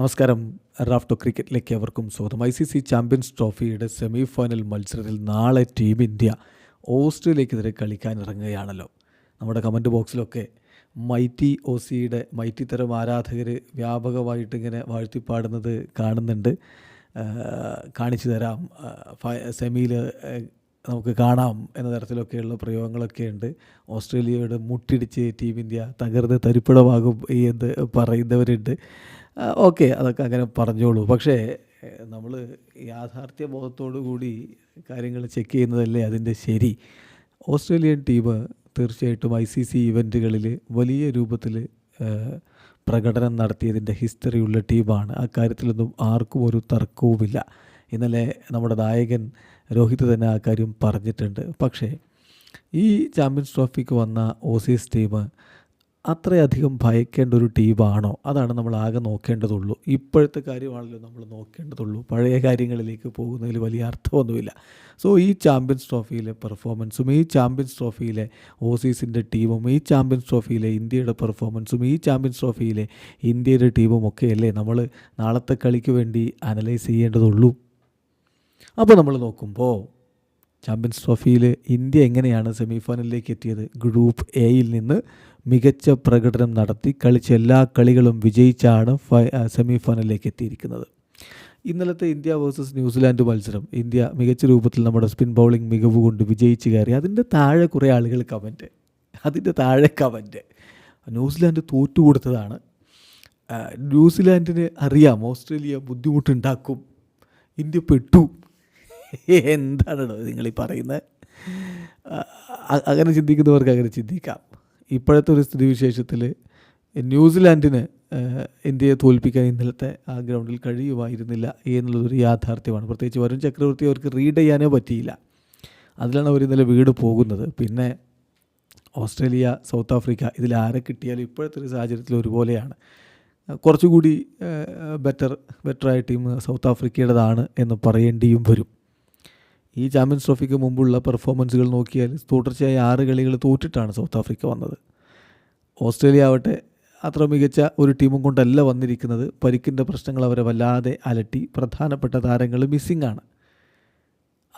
നമസ്കാരം. റാഫ്റ്റോ ക്രിക്കറ്റിലേക്ക് അവർക്കും സ്വാഗതം. ഐ സി സി ചാമ്പ്യൻസ് ട്രോഫിയുടെ സെമി ഫൈനൽ മത്സരത്തിൽ നാളെ ടീം ഇന്ത്യ ഓസ്ട്രേലിയക്കെതിരെ കളിക്കാൻ ഇറങ്ങുകയാണല്ലോ നമ്മുടെ കമന്റ് ബോക്സിലൊക്കെ മൈറ്റി ഒ സിയുടെ മൈറ്റി തരം ആരാധകർ വ്യാപകമായിട്ട് ഇങ്ങനെ വാഴ്ത്തിപ്പാടുന്നത് കാണുന്നുണ്ട്. കാണിച്ചു തരാം. സെമിയിൽ നമുക്ക് കാണാം എന്ന തരത്തിലൊക്കെയുള്ള പ്രയോഗങ്ങളൊക്കെ ഉണ്ട്. ഓസ്ട്രേലിയയോട് മുട്ടിടിച്ച് ടീം ഇന്ത്യ തകർന്ന് തരിപ്പിടമാകും എന്ന് പറയുന്നവരുണ്ട്. ഓക്കെ അതൊക്കെ അങ്ങനെ പറഞ്ഞോളൂ. പക്ഷേ നമ്മൾ യാഥാർത്ഥ്യ കൂടി കാര്യങ്ങൾ ചെക്ക് ചെയ്യുന്നതല്ലേ അതിന്റെ ശരി. ഓസ്ട്രേലിയൻ ടീം തീർച്ചയായിട്ടും ഐ സി സി ഇവന്റുകളിൽ വലിയ രൂപത്തിൽ പ്രകടനം നടത്തിയതിന്റെ ഹിസ്റ്ററിയുള്ള ടീമാണ്. ആ കാര്യത്തിലൊന്നും ആർക്കും ഒരു തർക്കവുമില്ല. ഇന്നലെ നമ്മുടെ നായകൻ രോഹിത് തന്നെ ആ കാര്യം പറഞ്ഞിട്ടുണ്ട്. പക്ഷേ ഈ ചാമ്പ്യൻസ് ട്രോഫിക്ക് വന്ന ഓസീസ് ടീം അത്രയധികം ഭയക്കേണ്ട ഒരു ടീമാണോ? അതാണ് നമ്മൾ ആകെ നോക്കേണ്ടതുള്ളൂ. ഇപ്പോഴത്തെ കാര്യമാണല്ലോ നമ്മൾ നോക്കേണ്ടതുള്ളൂ. പഴയ കാര്യങ്ങളിലേക്ക് പോകുന്നതിൽ വലിയ അർത്ഥമൊന്നുമില്ല. സോ ഈ ചാമ്പ്യൻസ് ട്രോഫിയിലെ പെർഫോമൻസും ഈ ചാമ്പ്യൻസ് ട്രോഫിയിലെ ഓസീസിന്റെ ടീമും ഈ ചാമ്പ്യൻസ് ട്രോഫിയിലെ ഇന്ത്യയുടെ പെർഫോമൻസും ഈ ചാമ്പ്യൻസ് ട്രോഫിയിലെ ഇന്ത്യയുടെ ടീമും ഒക്കെയല്ലേ നമ്മൾ നാളത്തെ കളിക്ക് വേണ്ടി അനലൈസ് ചെയ്യേണ്ടതുള്ളൂ? അപ്പോൾ നമ്മൾ നോക്കുമ്പോൾ ചാമ്പ്യൻസ് ട്രോഫിയിൽ ഇന്ത്യ എങ്ങനെയാണ് സെമി ഫൈനലിലേക്ക് എത്തിയത് ഗ്രൂപ്പ് എയിൽ നിന്ന് മികച്ച പ്രകടനം നടത്തി കളിച്ച എല്ലാ കളികളും വിജയിച്ചാണ് ഫൈ സെമി ഫൈനലിലേക്ക് എത്തിയിരിക്കുന്നത്. ഇന്നലത്തെ ഇന്ത്യ വേഴ്സസ് ന്യൂസിലാൻഡ് മത്സരം. ഇന്ത്യ മികച്ച രൂപത്തിൽ നമ്മുടെ സ്പിൻ ബൗളിംഗ് മികവ് കൊണ്ട് വിജയിച്ച് കയറി. അതിന്റെ താഴെ കുറേ ആളുകൾ കമന്റ് അതിന്റെ താഴെ കമന്റ് ന്യൂസിലാൻഡ് തോറ്റു കൊടുത്തതാണ്. ന്യൂസിലാൻഡിന് അറിയാം ഓസ്ട്രേലിയ ബുദ്ധിമുട്ടുണ്ടാക്കും. ഇന്ത്യ പെട്ടു. എന്താണോ നിങ്ങൾ ഈ പറയുന്നത് അങ്ങനെ ചിന്തിക്കുന്നവർക്ക് അങ്ങനെ ചിന്തിക്കാം. ഇപ്പോഴത്തെ ഒരു സ്ഥിതിവിശേഷത്തിൽ ന്യൂസിലാൻഡിന് ഇന്ത്യയെ തോൽപ്പിക്കാൻ ഇന്നലത്തെ ആ ഗ്രൗണ്ടിൽ കഴിയുമായിരുന്നില്ല എന്നുള്ളതൊരു യാഥാർത്ഥ്യമാണ്. പ്രത്യേകിച്ച് വരുൺ ചക്രവർത്തി അവർക്ക് റീഡ് ചെയ്യാനേ പറ്റിയില്ല. അതിലാണ് അവർ ഇന്നലെ വീട് പോകുന്നത്. പിന്നെ ഓസ്ട്രേലിയ സൗത്ത് ആഫ്രിക്ക ഇതിൽ ആരെ കിട്ടിയാലും ഇപ്പോഴത്തെ ഒരു സാഹചര്യത്തിൽ ഒരുപോലെയാണ്. കുറച്ചുകൂടി ബെറ്റർ ബെറ്ററായ ടീം സൗത്ത് ആഫ്രിക്കയുടേതാണ് എന്ന് പറയേണ്ടിയും വരും. ഈ ചാമ്പ്യൻസ് ട്രോഫിക്ക് മുമ്പുള്ള പെർഫോമൻസുകൾ നോക്കിയാൽ തുടർച്ചയായി ആറ് കളികൾ തോറ്റിട്ടാണ് സൗത്ത് ആഫ്രിക്ക വന്നത്. ഓസ്ട്രേലിയ ആവട്ടെ അത്ര മികച്ച ഒരു ടീമും കൊണ്ടല്ല വന്നിരിക്കുന്നത്. പരിക്കിന്റെ പ്രശ്നങ്ങൾ അവരെ വല്ലാതെ അലട്ടി പ്രധാനപ്പെട്ട താരങ്ങൾ മിസ്സിംഗ് ആണ്.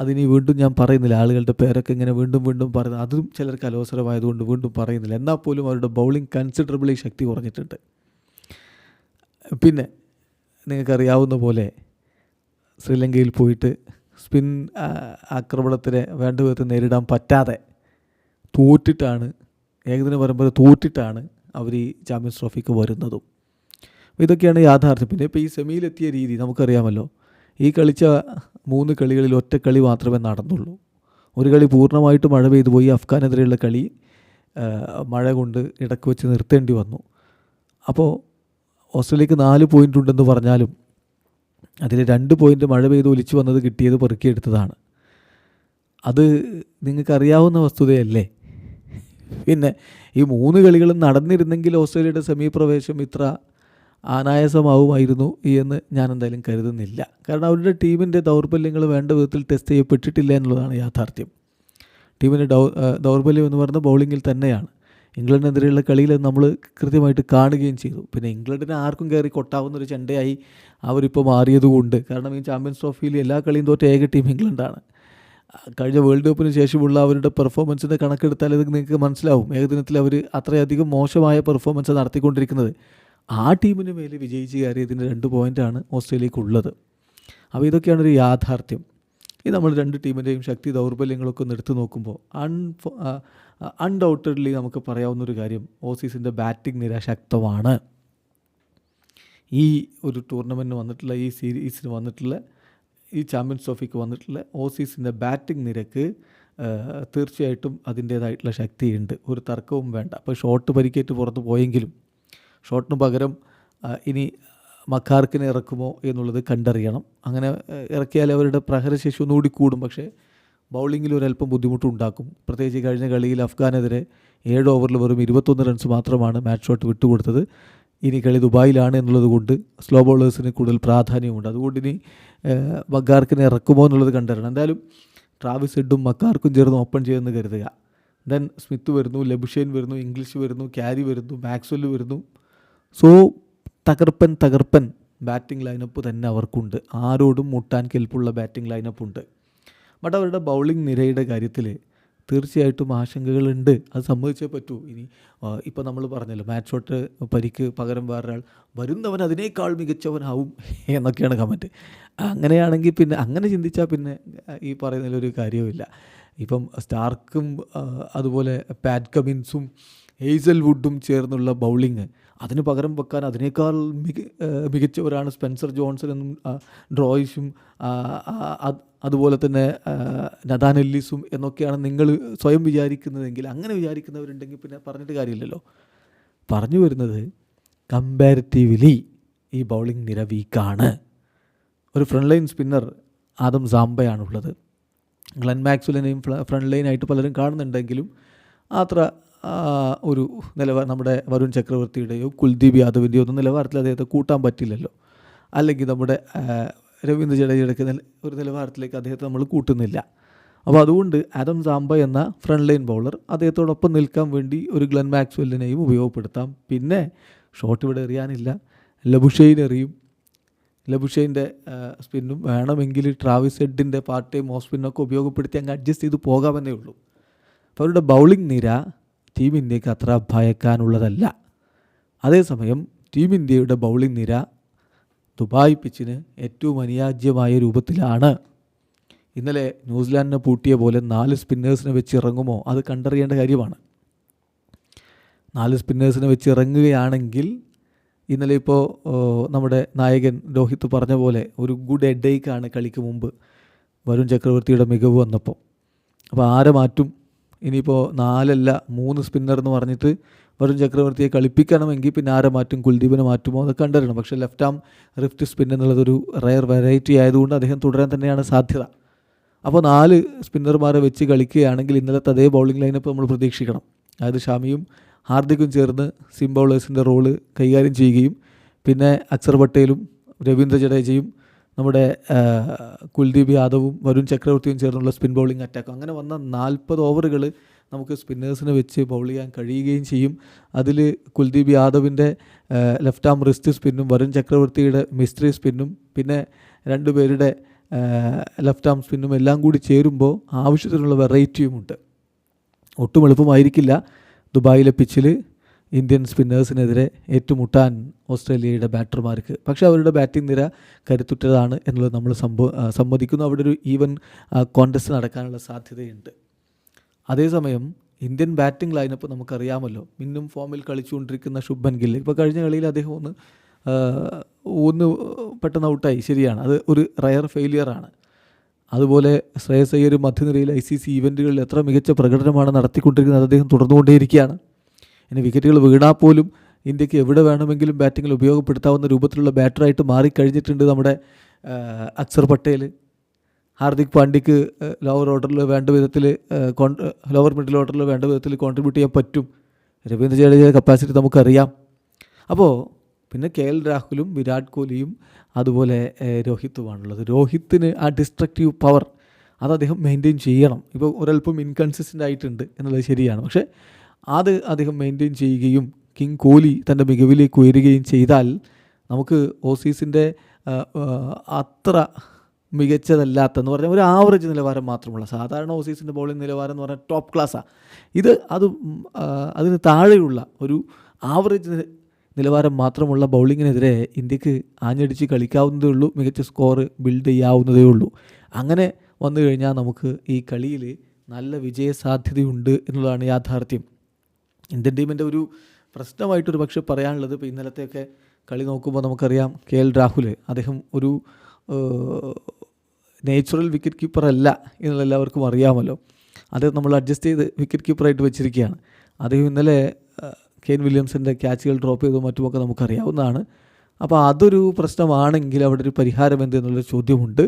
അതിനി വീണ്ടും ഞാൻ പറയുന്നില്ല ആളുകളുടെ പേരൊക്കെ ഇങ്ങനെ വീണ്ടും വീണ്ടും പറയുന്നത്. അതും ചിലർക്ക് അലോസരമായതുകൊണ്ട് വീണ്ടും പറയുന്നില്ല. എന്നാൽ പോലും അവരുടെ ബൗളിംഗ് കൺസിഡറബിളി ശക്തി കുറഞ്ഞിട്ടുണ്ട്. പിന്നെ നിങ്ങൾക്കറിയാവുന്ന പോലെ ശ്രീലങ്കയിൽ പോയിട്ട് സ്പിൻ ആക്രമണത്തിനെ വേണ്ട വിധത്തിൽ നേരിടാൻ പറ്റാതെ തോറ്റിട്ടാണ് ഏകദിന പരമ്പര തോറ്റിട്ടാണ് അവർ ഈ ചാമ്പ്യൻസ് ട്രോഫിക്ക് വരുന്നതും. ഇതൊക്കെയാണ് യാഥാർത്ഥ്യം. പിന്നെ ഇപ്പോൾ ഈ സെമിയിലെത്തിയ രീതി നമുക്കറിയാമല്ലോ. ഈ കളിച്ച മൂന്ന് കളികളിൽ ഒറ്റ കളി മാത്രമേ നടന്നുള്ളൂ. ഒരു കളി പൂർണമായിട്ട് മഴ പെയ്തു പോയി. അഫ്ഗാനെതിരെയുള്ള കളി മഴ കൊണ്ട് ഇടയ്ക്ക് വെച്ച് നിർത്തേണ്ടി വന്നു. അപ്പോൾ ഓസ്ട്രേലിയക്ക് നാല് പോയിന്റ് ഉണ്ടെന്ന് പറഞ്ഞാലും അതിൽ രണ്ട് പോയിന്റ് മഴ പെയ്ത് ഒലിച്ചു വന്നത് കിട്ടിയത് പെറുക്കിയെടുത്തതാണ് അത് നിങ്ങൾക്കറിയാവുന്ന വസ്തുതയല്ലേ? പിന്നെ ഈ മൂന്ന് കളികളും നടന്നിരുന്നെങ്കിൽ ഓസ്ട്രേലിയയുടെ സെമി പ്രവേശം ഇത്ര അനായാസമാവുമായിരുന്നു എന്ന് ഞാൻ എന്തായാലും കരുതുന്നില്ല. കാരണം അവരുടെ ടീമിന്റെ ദൗർബല്യങ്ങൾ വേണ്ട വിധത്തിൽ ടെസ്റ്റ് ചെയ്യപ്പെട്ടിട്ടില്ല എന്നുള്ളതാണ് യാഥാർത്ഥ്യം. ടീമിന്റെ ദൗർബല്യം എന്ന് പറയുന്നത് ബൗളിങ്ങിൽ തന്നെയാണ്. ഇംഗ്ലണ്ടിനെതിരെയുള്ള കളിയിൽ നമ്മൾ കൃത്യമായിട്ട് കാണുകയും ചെയ്തു. പിന്നെ ഇംഗ്ലണ്ടിനെ ആർക്കും കയറി കൊട്ടാവുന്ന ഒരു ചെണ്ടയായി അവരിപ്പോൾ മാറിയതുകൊണ്ട് കാരണം ഈ ചാമ്പ്യൻസ് ട്രോഫിയിൽ എല്ലാ കളിയും തോറ്റ ഏക ടീം ഇംഗ്ലണ്ടാണ്. കഴിഞ്ഞ വേൾഡ് കപ്പിന് ശേഷമുള്ള അവരുടെ പെർഫോമൻസിന്റെ കണക്കെടുത്താൽ ഇത് നിങ്ങൾക്ക് മനസ്സിലാവും. ഏകദിനത്തിൽ അവർ അത്രയധികം മോശമായ പെർഫോമൻസ് നടത്തിക്കൊണ്ടിരിക്കുന്നത്. ആ ടീമിന് മേലെ വിജയിച്ച് കയറിയതിന്റെ രണ്ട് പോയിന്റാണ് ഓസ്ട്രേലിയക്കുള്ളത്. അപ്പോൾ ഇതൊക്കെയാണ് ഒരു യാഥാർത്ഥ്യം. ഇത് നമ്മൾ രണ്ട് ടീമിന്റെയും ശക്തി ദൗർബല്യങ്ങളൊക്കെ ഒന്ന് എടുത്തു നോക്കുമ്പോൾ അൺ അൺഡൗട്ടഡ്ലി നമുക്ക് പറയാവുന്നൊരു കാര്യം ഓസീസിന്റെ ബാറ്റിംഗ് നിര ശക്തമാണ് ഈ ഒരു ടൂർണമെന്റിന് വന്നിട്ടുള്ള ഈ സീരീസിന് വന്നിട്ടുള്ള ഈ ചാമ്പ്യൻസ് ട്രോഫിക്ക് വന്നിട്ടുള്ള ഓസീസിന്റെ ബാറ്റിംഗ് നിരക്ക് തീർച്ചയായിട്ടും അതിന്റേതായിട്ടുള്ള ശക്തിയുണ്ട്. ഒരു തർക്കവും വേണ്ട. അപ്പോൾ ഷോട്ട് പരിക്കേറ്റ് പുറത്ത് പോയെങ്കിലും ഷോട്ടിന് പകരം ഇനി മക്കാർക്കിനെ ഇറക്കുമോ എന്നുള്ളത് കണ്ടറിയണം. അങ്ങനെ ഇറക്കിയാൽ അവരുടെ പ്രഹരശേഷി ഒന്നുകൂടി കൂടും പക്ഷേ ബൗളിങ്ങിൽ ഒരല്പം ബുദ്ധിമുട്ടുണ്ടാക്കും. പ്രത്യേകിച്ച് കഴിഞ്ഞ കളിയിൽ അഫ്ഗാനെതിരെ ഏഴ് ഓവറിൽ വെറും ഇരുപത്തൊന്ന് റൺസ് മാത്രമാണ് മാച്ച് ഷോട്ട് വിട്ടുകൊടുത്തത്. ഇനി കളി ദുബായിലാണ് എന്നുള്ളത് കൊണ്ട് സ്ലോ ബോളേഴ്സിന് കൂടുതൽ പ്രാധാന്യമുണ്ട്. അതുകൊണ്ട് ഇനി മക്കാർക്കിനെ ഇറക്കുമോ എന്നുള്ളത് കണ്ടറിയണം. എന്തായാലും ട്രാവിസ് ഹെഡും മക്കാർക്കും ചേർന്ന് ഓപ്പൺ ചെയ്യുമെന്ന് കരുതുക. ദെൻ സ്മിത്ത് വരുന്നു ലബുഷേൻ വരുന്നു ഇംഗ്ലീഷ് വരുന്നു ക്യാരി വരുന്നു മാക്സ്വെൽ വരുന്നു. സോ തകർപ്പൻ തകർപ്പൻ ബാറ്റിംഗ് ലൈനപ്പ് തന്നെ അവർക്കുണ്ട്. ആരോടും മുട്ടാൻ കെൽപ്പുള്ള ബാറ്റിംഗ് ലൈനപ്പ് ഉണ്ട്. ബട്ട് അവരുടെ ബൗളിംഗ് നിരയുടെ കാര്യത്തിൽ തീർച്ചയായിട്ടും ആശങ്കകളുണ്ട്. അത് സംഭവിച്ചേ പറ്റൂ. ഇനി ഇപ്പോൾ നമ്മൾ പറഞ്ഞല്ലോ മാച്ച് ഷോട്ട് പരിക്ക് പകരം വേറൊരാൾ വരുന്നവൻ അതിനേക്കാൾ മികച്ചവനാവും എന്നൊക്കെയാണ് കമന്റ് അങ്ങനെയാണെങ്കിൽ പിന്നെ അങ്ങനെ ചിന്തിച്ചാൽ പിന്നെ ഈ പറയുന്നതിലൊരു കാര്യവുമില്ല. ഇപ്പം സ്റ്റാർക്കും അതുപോലെ പാറ്റ് കമിൻസും ഹെയ്സൽ വുഡും ചേർന്നുള്ള ബൗളിങ് അതിന് പകരം വെക്കാൻ അതിനേക്കാൾ മിക മികച്ചവരാണ് സ്പെൻസർ ഡ്രോയിസും ഡ്രോയിഷും അതുപോലെ തന്നെ നദാൻ എന്നൊക്കെയാണ് നിങ്ങൾ സ്വയം വിചാരിക്കുന്നതെങ്കിൽ അങ്ങനെ വിചാരിക്കുന്നവരുണ്ടെങ്കിൽ പിന്നെ പറഞ്ഞിട്ട് കാര്യമില്ലല്ലോ. പറഞ്ഞു വരുന്നത് കമ്പാരിറ്റീവ്ലി ഈ ബൗളിംഗ് നിര വീക്കാണ് ഒരു ഫ്രണ്ട് ലൈൻ സ്പിന്നർ ആദം സാംബയാണുള്ളത് ഗ്ലൻ മാക്സ്വലിനെയും ഫ്രണ്ട് ലൈനായിട്ട് പലരും കാണുന്നുണ്ടെങ്കിലും അത്ര ഒരു നിലവാരം നമ്മുടെ വരുൺ ചക്രവർത്തിയുടെയോ കുൽദീപ് യാദവിന്റെയോ ഒന്നും നിലവാരത്തിൽ അദ്ദേഹത്തെ കൂട്ടാൻ പറ്റില്ലല്ലോ. അല്ലെങ്കിൽ നമ്മുടെ രവീന്ദ്ര ജഡേജയുടെ നില- ഒരു നിലവാരത്തിലേക്ക് അദ്ദേഹത്തെ നമ്മൾ കൂട്ടുന്നില്ല. അപ്പോൾ അതുകൊണ്ട് ആദം സാംബ എന്ന ഫ്രണ്ട് ലൈൻ ബൗളർ അദ്ദേഹത്തോടൊപ്പം നിൽക്കാൻ വേണ്ടി ഒരു ഗ്ലൻ മാക്സ്വെല്ലിനെയും ഉപയോഗപ്പെടുത്താം. പിന്നെ ഷോട്ട് ഇവിടെ എറിയാനില്ല. ലബുഷെയിൻ എറിയും. ലബുഷൈന്റെ സ്പിന്നും വേണമെങ്കിൽ ട്രാവിസ് ഹെഡിന്റെ പാർട്ട് ടൈം ഓഫ് സ്പിന്നൊക്കെ ഉപയോഗപ്പെടുത്തി അങ്ങ് അഡ്ജസ്റ്റ് ചെയ്ത് പോകാമെന്നേ ഉള്ളൂ. അപ്പോൾ അവരുടെ ബൗളിംഗ് നിര ടീം ഇന്ത്യയ്ക്ക് അത്ര ഭയക്കാനുള്ളതല്ല. അതേസമയം ടീം ഇന്ത്യയുടെ ബൗളിംഗ് നിര ദുബായ് പിച്ചിന് ഏറ്റവും അനുയാജ്യമായ രൂപത്തിലാണ്. ഇന്നലെ ന്യൂസിലാൻഡിനെ പൂട്ടിയ പോലെ നാല് സ്പിന്നേഴ്സിനെ വെച്ച് ഇറങ്ങുമോ? അത് കണ്ടറിയേണ്ട കാര്യമാണ്. നാല് സ്പിന്നേഴ്സിനെ വെച്ച് ഇറങ്ങുകയാണെങ്കിൽ ഇന്നലെ ഇപ്പോൾ നമ്മുടെ നായകൻ രോഹിത് പറഞ്ഞ പോലെ ഒരു ഗുഡ് എഡേക്കാണ് കളിക്ക് മുമ്പ്. വരുൺ ചക്രവർത്തിയുടെ മികവ് വന്നപ്പോൾ അപ്പോൾ ആരെ മാറ്റും? ഇനിയിപ്പോൾ നാലല്ല മൂന്ന് സ്പിന്നർ എന്ന് പറഞ്ഞിട്ട് വരുൺ ചക്രവർത്തിയെ കളിപ്പിക്കണമെങ്കിൽ പിന്നെ ആരെ മാറ്റും? കുൽദീപിനെ മാറ്റുമോ? അതൊക്കെ കണ്ടറിയണം. പക്ഷേ ലെഫ്റ്റ് ആം റിഫ്റ്റ് സ്പിൻ എന്നുള്ളതൊരു റയർ വെറൈറ്റി ആയതുകൊണ്ട് അദ്ദേഹം തുടരാൻ തന്നെയാണ് സാധ്യത. അപ്പോൾ നാല് സ്പിന്നർമാരെ വെച്ച് കളിക്കുകയാണെങ്കിൽ ഇന്നലത്തെ അതേ ബൗളിംഗ് ലൈനപ്പ് നമ്മൾ പ്രതീക്ഷിക്കണം. അതായത് ഷാമിയും ഹാർദിക്കും ചേർന്ന് സിം ബൗളേഴ്സിന്റെ റോൾ കൈകാര്യം ചെയ്യുകയും പിന്നെ അക്സർ പട്ടേലും രവീന്ദ്ര ജഡേജയും നമ്മുടെ കുൽദീപ് യാദവും വരുൺ ചക്രവർത്തിയും ചേർന്നുള്ള സ്പിൻ ബൗളിംഗ് അറ്റാക്ക് അങ്ങനെ വന്ന നാൽപ്പത് ഓവറുകൾ നമുക്ക് സ്പിന്നേഴ്സിന് വെച്ച് ബൗൾ ചെയ്യാൻ കഴിയുകയും ചെയ്യും. അതിൽ കുൽദീപ് യാദവിന്റെ ലെഫ്റ്റ് ആം റിസ്റ്റ് സ്പിന്നും വരുൺ ചക്രവർത്തിയുടെ മിസ്ത്രി സ്പിന്നും പിന്നെ രണ്ടുപേരുടെ ലെഫ്റ്റ് ആം സ്പിന്നും എല്ലാം കൂടി ചേരുമ്പോൾ ആവശ്യത്തിനുള്ള വെറൈറ്റിയുമുണ്ട് ഒട്ടും എളുപ്പമായിരിക്കില്ല ദുബായിലെ പിച്ചിൽ ഇന്ത്യൻ സ്പിന്നേഴ്സിനെതിരെ ഏറ്റുമുട്ടാൻ ഓസ്ട്രേലിയയുടെ ബാറ്റർമാർക്ക്. പക്ഷേ അവരുടെ ബാറ്റിംഗ് നിര കരുത്തുറ്റതാണ് എന്നുള്ളത് നമ്മൾ സംഭവ സമ്മതിക്കുന്നു അവിടെ ഒരു ഈവൻ കോൺടെസ്റ്റ് നടക്കാനുള്ള സാധ്യതയുണ്ട്. അതേസമയം ഇന്ത്യൻ ബാറ്റിംഗ് ലൈനപ്പ് നമുക്കറിയാമല്ലോ. മിന്നും ഫോമിൽ കളിച്ചുകൊണ്ടിരിക്കുന്ന ശുഭൻ ഗിൽ ഇപ്പോൾ കഴിഞ്ഞ കളിയിൽ അദ്ദേഹം ഒന്ന് ഒന്ന് പെട്ടെന്ന് ഔട്ടായി. ശരിയാണ്. അത് ഒരു റയർ ഫെയിലിയറാണ് അതുപോലെ ശ്രേയസ് അയ്യർ മധ്യനിരയിൽ ഐ സി സി ഇവന്റുകളിൽ എത്ര മികച്ച പ്രകടനമാണ് നടത്തിക്കൊണ്ടിരിക്കുന്നത് അദ്ദേഹം തുടർന്നുകൊണ്ടേയിരിക്കുകയാണ്. ഇനി വിക്കറ്റുകൾ വീണാൽ പോലും ഇന്ത്യയ്ക്ക് എവിടെ വേണമെങ്കിലും ബാറ്റിങ്ങിൽ ഉപയോഗപ്പെടുത്താവുന്ന രൂപത്തിലുള്ള ബാറ്ററായിട്ട് മാറിക്കഴിഞ്ഞിട്ടുണ്ട് നമ്മുടെ അക്സർ പട്ടേൽ ഹാർദിക് പാണ്ഡ്യക്ക് ലോവർ ഓർഡറിൽ വേണ്ട വിധത്തിൽ ലോവർ മിഡിൽ ഓർഡറിൽ വേണ്ട വിധത്തിൽ കോൺട്രിബ്യൂട്ട് ചെയ്യാൻ പറ്റും. രവീന്ദ്ര ജഡേജയുടെ കപ്പാസിറ്റി നമുക്കറിയാം. അപ്പോൾ പിന്നെ കെ എൽ രാഹുലും വിരാട് കോഹ്ലിയും അതുപോലെ രോഹിത്തുമാണുള്ളത്. രോഹിത്തിന് ആ ഡിസ്ട്രക്റ്റീവ് പവർ അത് അദ്ദേഹം മെയിന്റെയിൻ ചെയ്യണം. ഇപ്പോൾ ഒരല്പം ഇൻകൺസിസ്റ്റന്റ് ആയിട്ടുണ്ട് എന്നുള്ളത് ശരിയാണ്. പക്ഷേ അത് അദ്ദേഹം മെയിന്റെയിൻ ചെയ്യുകയും കിങ് കോഹ്ലി തന്റെ മികവിലേക്ക് ഉയരുകയും ചെയ്താൽ നമുക്ക് ഓസീസിന്റെ അത്ര മികച്ചതല്ലാത്ത എന്ന് പറഞ്ഞാൽ ഒരു ആവറേജ് നിലവാരം മാത്രമുള്ള സാധാരണ ഓസീസിന്റെ ബോളിംഗ് നിലവാരം എന്ന് പറഞ്ഞാൽ ടോപ്പ് ക്ലാസ്സാണ് ഇത് അത് അതിന് താഴെയുള്ള ഒരു ആവറേജ് നിലവാരം മാത്രമുള്ള ബൗളിങ്ങിനെതിരെ ഇന്ത്യയ്ക്ക് ആഞ്ഞടിച്ച് കളിക്കാവുന്നതേ ഉള്ളൂ മികച്ച സ്കോർ ബിൽഡ് ചെയ്യാവുന്നതേ ഉള്ളൂ. അങ്ങനെ വന്നു കഴിഞ്ഞാൽ നമുക്ക് ഈ കളിയിൽ നല്ല വിജയസാധ്യതയുണ്ട് എന്നുള്ളതാണ് യാഥാർത്ഥ്യം. ഇന്ത്യൻ ടീമിന്റെ ഒരു പ്രശ്നമായിട്ടൊരു പക്ഷേ പറയാനുള്ളത് ഇപ്പോൾ ഇന്നലത്തെയൊക്കെ കളി നോക്കുമ്പോൾ നമുക്കറിയാം കെ എൽ രാഹുൽ അദ്ദേഹം ഒരു നേച്ചുറൽ വിക്കറ്റ് കീപ്പർ അല്ല എന്നുള്ള എല്ലാവർക്കും അറിയാമല്ലോ. അത് നമ്മൾ അഡ്ജസ്റ്റ് ചെയ്ത് വിക്കറ്റ് കീപ്പറായിട്ട് വെച്ചിരിക്കുകയാണ്. അദ്ദേഹം ഇന്നലെ കെയിൻ വില്യംസിന്റെ ക്യാച്ചുകൾ ഡ്രോപ്പ് ചെയ്തതും മറ്റുമൊക്കെ നമുക്കറിയാവുന്നതാണ്. അപ്പോൾ അതൊരു പ്രശ്നമാണെങ്കിൽ അവിടെ ഒരു പരിഹാരം എന്ത് എന്നുള്ളൊരു ചോദ്യമുണ്ട്.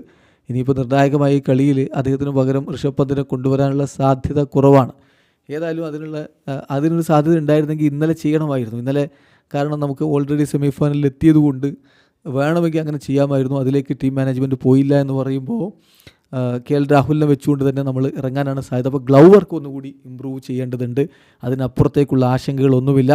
ഇനിയിപ്പോൾ നിർണായകമായി ഈ കളിയിൽ അദ്ദേഹത്തിന് പകരം ഋഷഭ് പന്തിനെ കൊണ്ടുവരാനുള്ള സാധ്യത കുറവാണ്. ഏതായാലും അതിനുള്ള അതിനൊരു സാധ്യത ഉണ്ടായിരുന്നെങ്കിൽ ഇന്നലെ ചെയ്യണമായിരുന്നു. ഇന്നലെ കാരണം നമുക്ക് ഓൾറെഡി സെമി ഫൈനലിൽ എത്തിയതുകൊണ്ട് വേണമെങ്കിൽ അങ്ങനെ ചെയ്യാമായിരുന്നു. അതിലേക്ക് ടീം മാനേജ്മെന്റ് പോയില്ല എന്ന് പറയുമ്പോൾ കെ എൽ രാഹുലിനെ വെച്ചുകൊണ്ട് തന്നെ നമ്മൾ ഇറങ്ങാനാണ് സാധ്യത. അപ്പോൾ ഗ്ലൗ വർക്ക് ഒന്നുകൂടി ഇമ്പ്രൂവ് ചെയ്യേണ്ടതുണ്ട്. അതിനപ്പുറത്തേക്കുള്ള ആശങ്കകളൊന്നുമില്ല.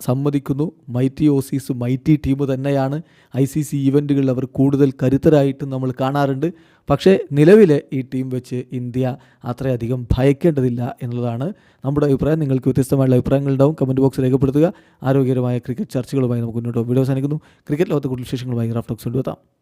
സമ്മതിക്കുന്നു. മൈറ്റി ഓസീസ് മൈറ്റി ടീം തന്നെയാണ് ഐ സി സി ഇവന്റുകളിൽ അവർ കൂടുതൽ കരുത്തരായിട്ട് നമ്മൾ കാണാറുണ്ട്. പക്ഷേ നിലവിലെ ഈ ടീം വെച്ച് ഇന്ത്യ അത്രയധികം ഭയക്കേണ്ടതില്ല എന്നുള്ളതാണ് നമ്മുടെ അഭിപ്രായം. നിങ്ങൾക്ക് വ്യത്യസ്തമായുള്ള അഭിപ്രായങ്ങളുണ്ടാവും കമന്റ് ബോക്സ് രേഖപ്പെടുത്തുക. ആരോഗ്യകരമായ ക്രിക്കറ്റ് ചർച്ചകളുമായി നമുക്ക് മുന്നോട്ട്. വീഡിയോ അവസാനിക്കുന്നു. ക്രിക്കറ്റ് ലോകത്തെ കൂടുതൽ വിശേഷങ്ങളുമായി റാഫ്റ്റോക്സ് കൊണ്ടുവെത്താം.